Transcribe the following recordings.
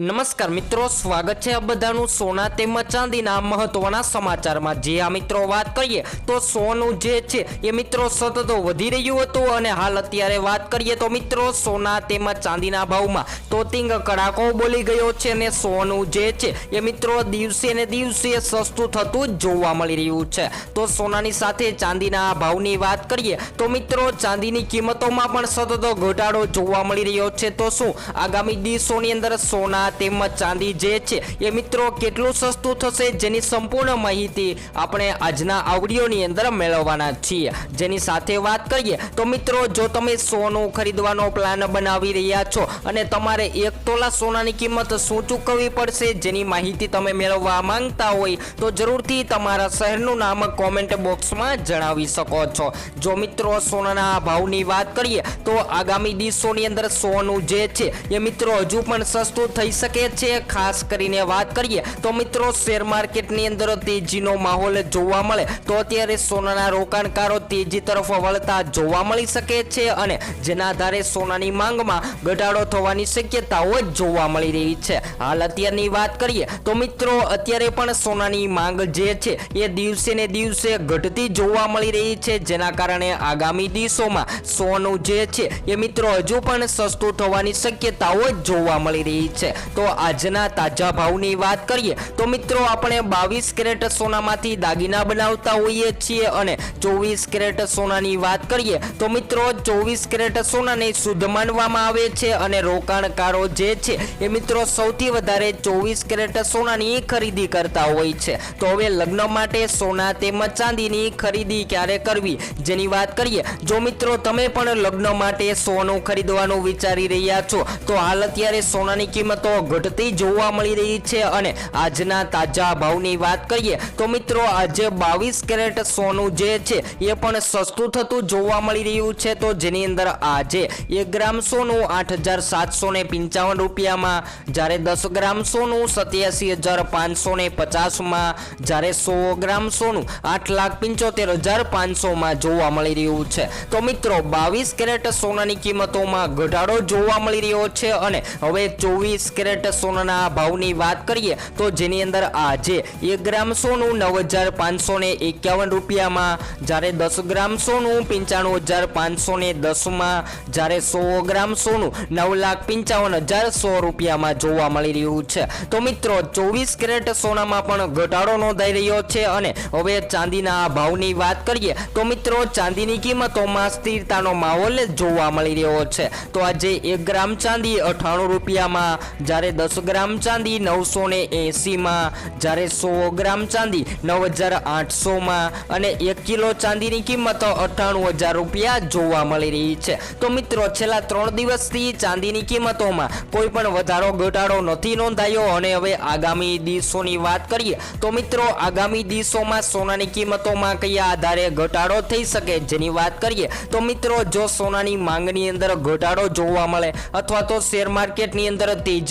નમસ્કાર મિત્રો, સ્વાગત છે આ બધાનું સોના તેમજ ચાંદીના મહત્વના સમાચારમાં. જે આ મિત્રો વાત કરીએ, તો સોનું જે છે, એ મિત્રો સતત વધી રહ્યું હતું અને હાલ અત્યારે વાત કરીએ તો મિત્રો, સોના તેમજ ચાંદીના ભાવમાં તોતિંગ કડાકો બોલી ગયો છે અને સોનું જે છે, એ મિત્રો દિવસે ને દિવસે સસ્તું થતું જોવા મળી રહ્યું છે. તો સોનાની સાથે ચાંદીના ભાવની વાત કરીએ, તો મિત્રો ચાંદીની કિંમતોમાં પણ સતત ઘટાડો જોવા મળી રહ્યો છે. તો શું આગામી દિવસોની અંદર સોના તેમજ ચાંદી જે છે એ મિત્રો કેટલું સસ્તું થશે જેની સંપૂર્ણ માહિતી આપણે આજના આવડીઓની અંદર મેળવવાના છીએ. જેની સાથે વાત કરીએ તો મિત્રો જો તમે સોનું ખરીદવાનો પ્લાન બનાવી રહ્યા છો અને તમારે એક તોલા સોનાની કિંમત શું ચૂકવવી પડશે જેની માહિતી તમે મેળવવા માંગતા હોય તો જરૂરથી તમારા શહેરનું નામ કોમેન્ટ બોક્સમાં જણાવી શકો છો. જો મિત્રો સોનાના ભાવની વાત કરીએ તો આગામી દિવસોની અંદર સોનું જે છે એ મિત્રો હજુ પણ સસ્તું થઈ શકે છે. ખાસ કરીને વાત કરીએ તો મિત્રો શેર માર્કેટની અંદર તેજીનો માહોલ જોવા મળે. તો અત્યારે સોનાના રોકાણકારો તેજી તરફ વળતા જોવા મળી શકે છે અને જેના આધારે સોનાની માંગમાં ઘટાડો થવાની શક્યતાઓ જોવા મળી રહી છે. હાલ અત્યારની વાત કરીએ તો મિત્રો, અત્યારે પણ સોનાની માંગ જે છે એ દિવસે ને દિવસે ઘટતી જોવા મળી રહી છે. જેના કારણે આગામી દિવસોમાં સોનું જે છે એ મિત્રો, હજુ પણ સસ્તું થવાની શક્યતાઓ જોવા મળી રહી છે. તો આજના તાજા ભાવની વાત કરીએ, તો મિત્રો આપણે બાવીસ કેરેટ સોનામાંથી દાગીના બનાવતા હોઈએ છીએ અને ચોવીસ કેરેટ સોનાની વાત કરીએ, તો મિત્રો ચોવીસ કેરેટ સોનાને શુદ્ધ માનવામાં આવે છે અને રોકાણકારો જે છે, એ મિત્રો સૌથી વધારે ચોવીસ કેરેટ સોનાની ખરીદી કરતા હોય છે. તો હવે લગ્ન માટે સોના તેમજ ચાંદીની ખરીદી ક્યારે કરવી, જેની વાત કરીએ, જો મિત્રો તમે પણ લગ્ન માટે સોનું ખરીદવાનું વિચારી રહ્યા છો, તો હાલ અત્યારે સોનાની કિંમતો ઘટતી જોવા મળી રહી છે અને આજના તાજા ભાવની વાત કરીએ તો મિત્રો આજે બાવીસ કેરેટ સોનું જે છે એ પણ સસ્તું થતું જોવા મળી રહ્યું છે. તો જેની અંદર આજે એક ગ્રામ સોનું આઠ હજાર સાતસો ને પંચાવન રૂપિયામાં, જ્યારે દસ ગ્રામ સોનું સત્યાસી હજાર પાંચસો ને પચાસમાં, જ્યારે સો ગ્રામ સોનું આઠ લાખ પંચોતેર હજાર પાંચસોમાં જોવા મળી રહ્યું છે. તો મિત્રો, બાવીસ કેરેટ સોનાની કિંમતોમાં ઘટાડો જોવા મળી રહ્યો છે અને હવે ચોવીસ કેરેટ સોનાના ભાવની વાત કરીએ તો જેની અંદર આજે એક ગ્રામ સોનું નવ હજાર પાંચસો ને એકાવન રૂપિયામાં, જ્યારે દસ ગ્રામ સોનું પંચાણું હજાર પાંચસો ને દસમાં, જ્યારે સો ગ્રામ સોનું નવ લાખ પંચાવન હજાર સો રૂપિયામાં જોવા મળી રહ્યું છે. તો મિત્રો, ચોવીસ કેરેટ સોનામાં પણ ઘટાડો નોંધાઈ રહ્યો છે અને હવે ચાંદીના ભાવની વાત કરીએ તો મિત્રો, ચાંદીની કિંમતોમાં સ્થિરતાનો માહોલ જોવા મળી રહ્યો છે. તો આજે એક ગ્રામ ચાંદી અઠાણું રૂપિયામાં, જ્યારે દસ ગ્રામ ચાંદી નવસો ને એંસીમાં, જ્યારે સો ગ્રામ ચાંદી નવ હજાર આઠસોમાં અને એક કિલો ચાંદીની કિંમત અઠ્ઠાણું હજાર રૂપિયા જોવા મળી રહી છે. તો મિત્રો, છેલ્લા ત્રણ દિવસથી ચાંદીની કિંમતોમાં કોઈ પણ વધારો, ઘટાડો નથી નોંધાયો અને હવે આગામી દિવસોની વાત કરીએ તો મિત્રો, આગામી દિવસોમાં સોનાની કિંમતોમાં કયા આધારે ઘટાડો થઈ શકે જેની વાત કરીએ તો મિત્રો, જો સોનાની માંગની અંદર ઘટાડો જોવા મળે અથવા તો શેર માર્કેટની અંદર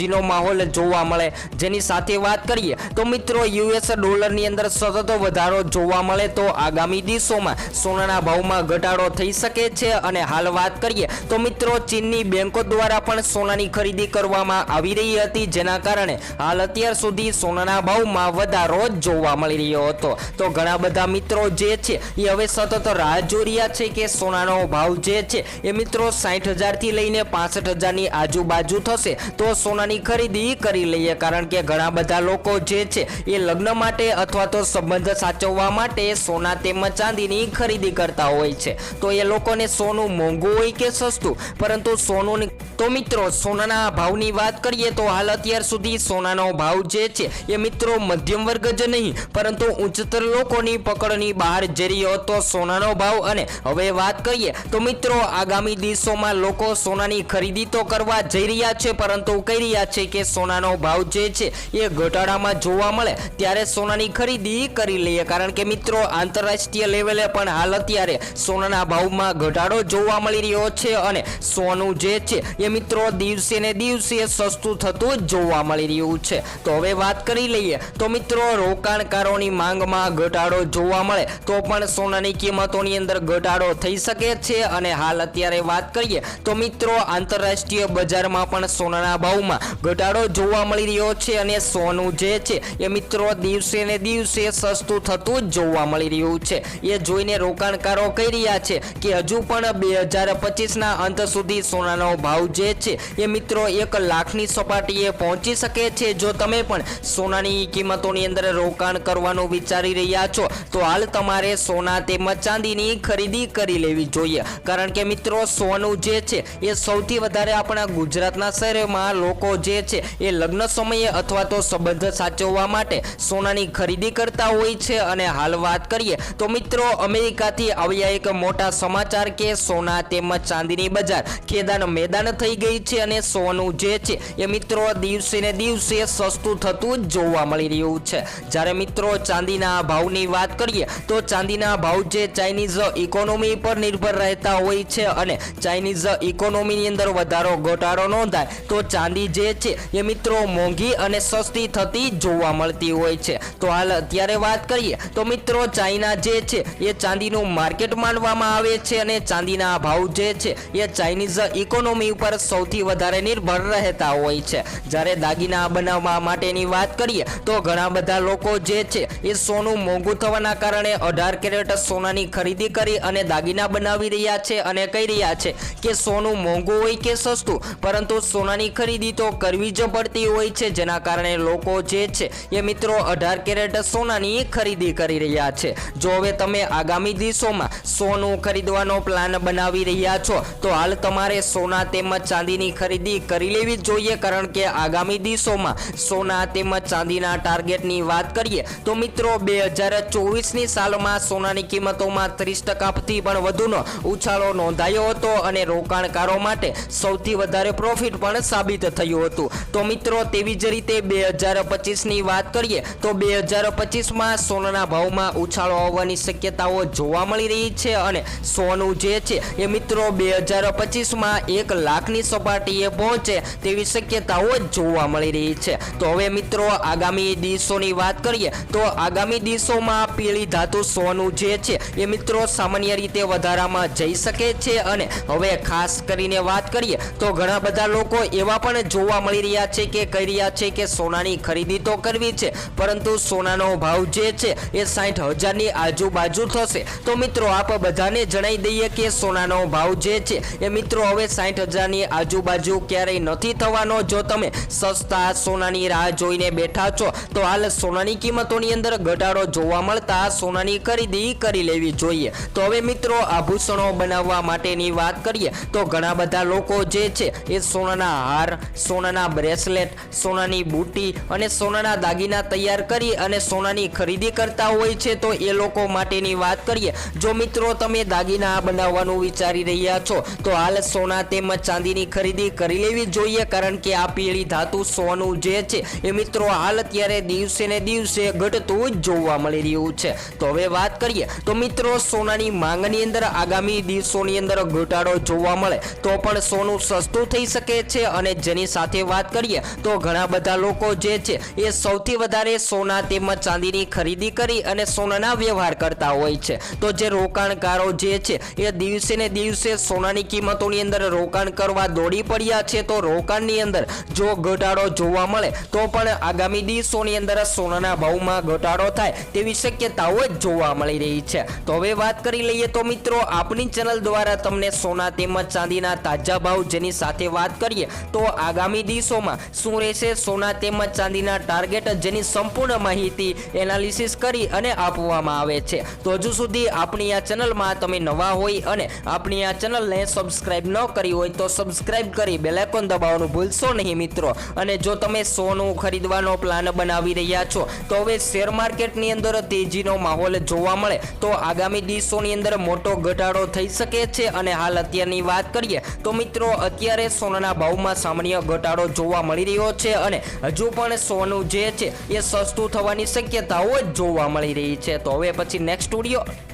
તેજીનો માહોલ જોવા મળે. જેની સાથે વાત કરીએ તો મિત્રો યુએસ ડોલરની અંદર સતત વધારો જોવા મળે તો આગામી દિવસોમાં સોનાના ભાવમાં ઘટાડો થઈ શકે છે. અને હાલ વાત કરીએ તો મિત્રો, ચીનની બેંકો દ્વારા પણ સોનાની ખરીદી કરવામાં આવી રહી હતી, જેના કારણે હાલ અત્યાર સુધી સોનાના ભાવમાં વધારો જોવા મળી રહ્યો હતો. તો ઘણા બધા મિત્રો જે છે, એ હવે સતત રાહ જોઈ રહ્યા છે કે સોનાનો ભાવ જે છે, એ મિત્રો સાઠ હજારથી લઈને પાસઠ હજારની આજુબાજુ થશે. તો સોનાની ખરીદી કરી લઈએ. કારણ કે ઘણા બધા લોકો જે છે એ લગ્ન માટે અથવા તો સંબંધ સાચવવા માટે સોના તેમજ ચાંદીની ખરીદી કરતા હોય છે. તો એ લોકોને સોનું મોંઘું હોય કે સસ્તું? પરંતુ સોનું તો મિત્રો, સોનાના ભાવની વાત કરીએ તો હાલ અત્યાર સુધી સોનાનો ભાવ જે છે એ મિત્રો મધ્યમ વર્ગ જ નહીં, પરંતુ ઉચ્ચતર લોકોની પકડની બહાર જઈ રહ્યો હતો સોનાનો ભાવ. અને હવે વાત કરીએ તો મિત્રો, આગામી દિવસોમાં લોકો સોનાની ખરીદી તો કરવા જઈ રહ્યા છે, પરંતુ કહી રહ્યા છે કે સોનાનો ભાવ જે છે એ ઘટાડામાં જોવા મળે, ત્યારે સોનાની ખરીદી કરી લઈએ. કારણ કે મિત્રો, આંતરરાષ્ટ્રીય લેવલે પણ હાલ અત્યારે સોનાના ભાવમાં ઘટાડો જોવા મળી રહ્યો છે અને સોનું જે છે એ મિત્રો, દિવસે ને દિવસે સસ્તું થતું જોવા મળી રહ્યું છે. તો હવે વાત કરી લઈએ. તો મિત્રો, રોકાણકારોની માંગમાં ઘટાડો જોવા મળે તો પણ સોનાની કિંમતોની અંદર ઘટાડો થઈ શકે છે અને હાલ અત્યારે વાત કરીએ તો મિત્રો, આંતરરાષ્ટ્રીય બજારમાં પણ સોનાના ભાવમાં ઘટાડો જોવા મળી રહ્યો છે અને સોનું જે છે એ મિત્રો, દિવસે ને દિવસે સસ્તું થતું જોવા મળી રહ્યું છે. એ જોઈને રોકાણકારો કહી રહ્યા છે કે હજુ પણ બે હજાર પચીસના અંત સુધી સોનાનો ભાવ જે છે એ મિત્રો એક લાખની સપાટીએ પહોંચી શકે છે. જો તમે પણ સોનાની કિંમતોની અંદર રોકાણ કરવાનું વિચારી રહ્યા છો, તો હાલ તમારે સોના તેમજ ચાંદીની ખરીદી કરી લેવી જોઈએ. કારણ કે મિત્રો, સોનું જે છે એ સૌથી વધારે આપણા ગુજરાતના શહેરમાં લોકો જે છે એ લગ્ન સમયે અથવા તો સંબંધ સાચવવા માટે સોનાની ખરીદી કરતા હોય છે. અને હાલ વાત કરીએ, તો મિત્રો, અમેરિકાથી આવ્યા એક મોટા સમાચાર કે સોના તેમજ ચાંદીની બજાર, ખેદાન મેદાન થઈ ગઈ છે અને સોનું જે છે એ મિત્રો દિવસે ને દિવસે સસ્તું થતું જોવા મળી રહ્યું છે. જ્યારે મિત્રો ચાંદીના ભાવની વાત કરીએ, તો ચાંદીના ભાવ જે ચાઇનીઝ ઇકોનોમી પર નિર્ભર રહેતા હોય છે અને ચાઇનીઝ ઇકોનોમીની અંદર વધારો ઘટાડો નોંધાય, તો ચાંદી જે છે એ મિત્રો મોંઘી અને સસ્તી થતી જોવા મળતી હોય છે. તો હાલ અત્યારે વાત કરીએ, તો મિત્રો ચાઇના જે છે એ ચાંદીનું માર્કેટ માનવામાં આવે છે અને ચાંદીના ભાવ જે છે એ ચાઇનીઝ ઇકોનોમી ઉપર સૌથી વધારે નિર્ભર રહેતા હોય છે. જ્યારે દાગીના બનાવવા માટેની વાત કરીએ, તો ઘણા બધા લોકો જે છે, એ સોનું મોંઘું થવાના કારણે અઢાર કેરેટ સોનાની ખરીદી કરી અને દાગીના બનાવી રહ્યા છે અને કહી રહ્યા છે કે સોનું મોંઘું હોય કે સસ્તું, પરંતુ સોનાની ખરીદી તો કરવી જ પડતી હોય છે. જેના કારણે લોકો જે છે, એ મિત્રો અઢાર કેરેટ સોનાની ખરીદી કરી રહ્યા છે. જો હવે તમે આગામી દિવસોમાં સોનું ખરીદવાનો પ્લાન બનાવી રહ્યા છો, તો હાલ તમારે સોના તેમજ ચાંદીની ખરીદી કરી લેવી જોઈએ, કારણ કે આગામી દિવસોમાં સોના તેમજ ચાંદીના ટાર્ગેટની વાત કરીએ તો મિત્રો, બે હજાર ચોવીસની સાલમાં સોનાની કિંમતોમાં ત્રીસ ટકાથી પણ વધુનો ઉછાળો નોંધાયો હતો અને રોકાણકારો માટે સૌથી વધારે પ્રોફિટ પણ સાબિત થયું હતું. તો મિત્રો, તેવી જ રીતે બે હજાર પચીસની વાત કરીએ, તો બે હજાર પચીસમાં સોનાના ભાવમાં ઉછાળો આવવાની શક્યતાઓ જોવા મળી રહી છે અને સોનું જે છે એ મિત્રો બે હજાર પચીસમાં એક લાખની સપાટીએ પહોંચે તેવી શક્યતાઓ જોવા મળી રહી છે. તો હવે મિત્રો, આગામી દિવસોની વાત કરીએ, તો આગામી દિવસોમાં પીળી ધાતુ સોનું જે છે એ મિત્રો સામાન્ય રીતે વધારામાં જઈ શકે છે અને હવે ખાસ કરીને વાત કરીએ, તો ઘણા બધા લોકો એવા પણ જોવા મળી રહ્યા છે કે કહી રહ્યા છે કે સોનાની ખરીદી તો કરવી છે, પરંતુ સોનાનો ભાવ જે છે એ સાઠ હજારની આજુબાજુ થશે. તો મિત્રો, આપ બધાને જણાવી દઈએ કે સોનાનો ભાવ જે છે એ મિત્રો હવે સાઠ હજારની આજુબાજુ ક્યારેય નથી થવાનો. જો તમે સસ્તા સોનાની રાહ જોઈને બેઠા છો, તો હાલ સોનાની કિંમતોની અંદર ઘટાડો જોવા મળતા સોનાની ખરીદી કરી લેવી જોઈએ. તો હવે મિત્રો, આભૂષણો બનાવવા માટેની વાત કરીએ, તો ઘણા બધા લોકો જે છે એ સોનાના હાર, સોનાના બ્રેસલેટ, સોનાની બુટી અને સોનાના દાગીના તૈયાર કરી અને સોનાની ખરીદી કરતા હોય છે, તો એ લોકો માટેની વાત કરીએ. જો મિત્રો, તમે દાગીના બનાવવાનું વિચારી રહ્યા છો, તો હાલ સોના તેમજ ચાંદીની ખરીદી કરી લેવી જોઈએ, કારણ કે આ પીળી ધાતુ સોનું જે છે, એ મિત્રો હાલ અત્યારે દિવસે ને દિવસે ઘટતું જ જોવા મળી રહ્યું છે. તો હવે વાત કરીએ. તો મિત્રો, સોનાની માંગની અંદર આગામી દિવસોની અંદર ઘટાડો જોવા મળે, તો પણ સોનું સસ્તું થઈ શકે છે અને જેની સાથે વાત કરીએ, તો ઘણા બધા લોકો જે છે, એ સૌથી વધારે સોના તેમજ ચાંદીની ખરીદી કરી અને સોનાના વ્યવહાર કરતા હોય છે. તો જે રોકાણકારો જે છે, એ દિવસે ને દિવસે સોનાની કિંમતોની અંદર રોકાણ કરવા દોડી પડ્યા છે. તો રોકાણની અંદર જો ઘટાડો જોવા મળે, તો પણ આગામી દિવસોની અંદર સોનાના ભાવમાં ઘટાડો થાય તેવી શક્યતાઓ જ જોવા મળી રહી છે. તો હવે વાત કરી લઈએ તો મિત્રો આપણી ચેનલ દ્વારા તમને સોના તેમજ ચાંદીના તાજા ભાવ જેની સાથે વાત કરીએ, તો આગામી દિવસોમાં શું રહેશે, સોના તેમજ ચાંદીના ટાર્ગેટ જેની સંપૂર્ણ માહિતી એનાલિસિસ કરી અને આપવામાં આવે છે. તો હજુ સુધી આપણી આ ચેનલમાં તમે નવા હોય અને આપણી આ ચેનલને સબસ્ક્રાઇબ ન કરી હોય તો સબસ્ક્રાઇબ કરી બેલાઇકોન દબાવવાનું ભૂલશો નહીં મિત્રો. અને જો તમે સોનું ખરીદવાનો પ્લાન બનાવી રહ્યા છો, તો હવે શેર માર્કેટની અંદર તેજીનો માહોલ જોવા મળે. તો આગામી દિવસોની અંદર મોટો ઘટાડો થઈ શકે છે. અને હાલ અત્યારની વાત કરીએ, તો મિત્રો અત્યારે સોનાના ભાવમાં સામાન્ય ઘટાડો જોવા મળી રહ્યો છે અને હજુ પણ સોનું જે છે એ સસ્તું થવાની શક્યતાઓ જોવા મળી રહી છે. તો હવે પછી નેક્સ્ટ સ્ટુડિયો